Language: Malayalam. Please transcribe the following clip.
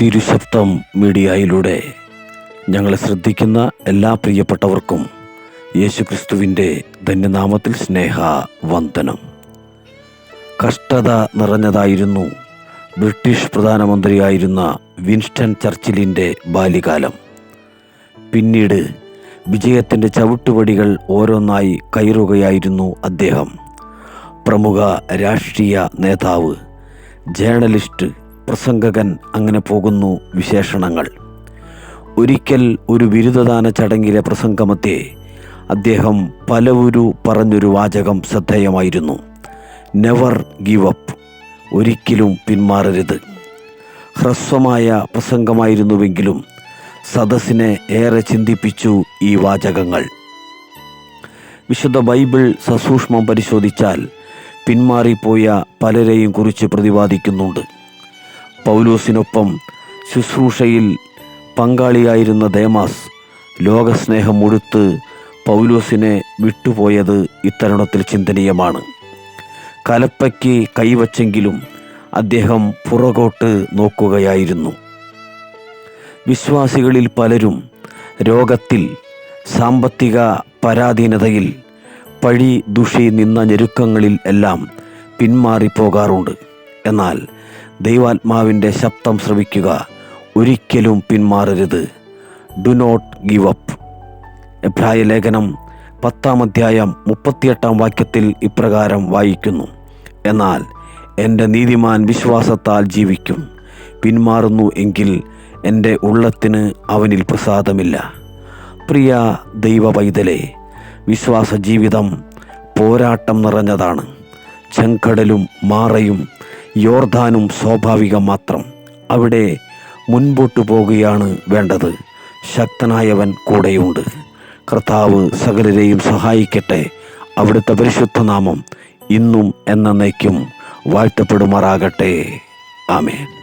തിരുശബ്ദം മീഡിയയിലൂടെ ഞങ്ങളെ ശ്രദ്ധിക്കുന്ന എല്ലാ പ്രിയപ്പെട്ടവർക്കും യേശുക്രിസ്തുവിന്റെ ധന്യനാമത്തിൽ സ്നേഹ വന്ദനം കഷ്ടത നിറഞ്ഞതായിരുന്നു ബ്രിട്ടീഷ് പ്രധാനമന്ത്രിയായിരുന്ന വിൻസ്റ്റൺ ചർച്ചിലിന്റെ ബാല്യകാലം. പിന്നീട് വിജയത്തിന്റെ ചവിട്ടുപടികൾ ഓരോന്നായി കയറുകയായിരുന്നു അദ്ദേഹം. പ്രമുഖ രാഷ്ട്രീയ നേതാവ് ജേർണലിസ്റ്റ് പ്രസംഗകൻ അങ്ങനെ പോകുന്നു വിശേഷണങ്ങൾ. ഒരിക്കൽ ഒരു ബിരുദദാന ചടങ്ങിലെ പ്രസംഗമത്തെ അദ്ദേഹം പലവുരു പറഞ്ഞൊരു വാചകം ശ്രദ്ധേയമായിരുന്നു. നെവർ ഗീവ് അപ്പ് ഒരിക്കലും പിന്മാറരുത്. ഹ്രസ്വമായ പ്രസംഗമായിരുന്നുവെങ്കിലും സദസ്സിനെ ഏറെ ചിന്തിപ്പിച്ചു ഈ വാചകങ്ങൾ. വിശുദ്ധ ബൈബിൾ സസൂക്ഷ്മം പരിശോധിച്ചാൽ പിന്മാറിപ്പോയ പലരെയും കുറിച്ച് പ്രതിപാദിക്കുന്നുണ്ട്. പൗലോസിനൊപ്പം ശുശ്രൂഷയിൽ പങ്കാളിയായിരുന്ന ദേമാസ് ലോകസ്നേഹം മുഴുത്ത് പൗലോസിനെ വിട്ടുപോയത് ഇത്തരുണത്തിൽ ചിന്തനീയമാണ്. കലപ്പയ്ക്ക് കൈവച്ചെങ്കിലും അദ്ദേഹം പുറകോട്ട് നോക്കുകയായിരുന്നു. വിശ്വാസികളിൽ പലരും രോഗത്തിൽ സാമ്പത്തിക പരാധീനതയിൽ പഴി ദുഷി നിന്ന ഞെരുക്കങ്ങളിൽ എല്ലാം പിന്മാറിപ്പോകാറുണ്ട്. എന്നാൽ ദൈവാത്മാവിന്റെ ശബ്ദം ശ്രവിക്കുക. ഒരിക്കലും പിന്മാറരുത്. ഡു നോട്ട് ഗിവ് അപ്പ് എബ്രായ ലേഖനം പത്താം അധ്യായം മുപ്പത്തിയെട്ടാം വാക്യത്തിൽ ഇപ്രകാരം വായിക്കുന്നു. എന്നാൽ എന്റെ നീതിമാൻ വിശ്വാസത്താൽ ജീവിക്കും. പിന്മാറുന്നു എങ്കിൽ എന്റെ ഉള്ളത്തിന് അവനിൽ പ്രസാദമില്ല. പ്രിയ ദൈവ പൈതലെ വിശ്വാസ ജീവിതം പോരാട്ടം നിറഞ്ഞതാണ്. ചെങ്കടലും മാറയും യോർദാനും സ്വാഭാവികം മാത്രം. അവിടെ മുൻപോട്ടു പോകുകയാണ് വേണ്ടത്. ശക്തനായവൻ കൂടെയുണ്ട്. കർത്താവ് സകലരെയും സഹായിക്കട്ടെ. അവിടുത്തെ പരിശുദ്ധനാമം ഇന്നും എന്നേക്കും വാഴ്ത്തപ്പെടുമാറാകട്ടെ. ആമേൻ.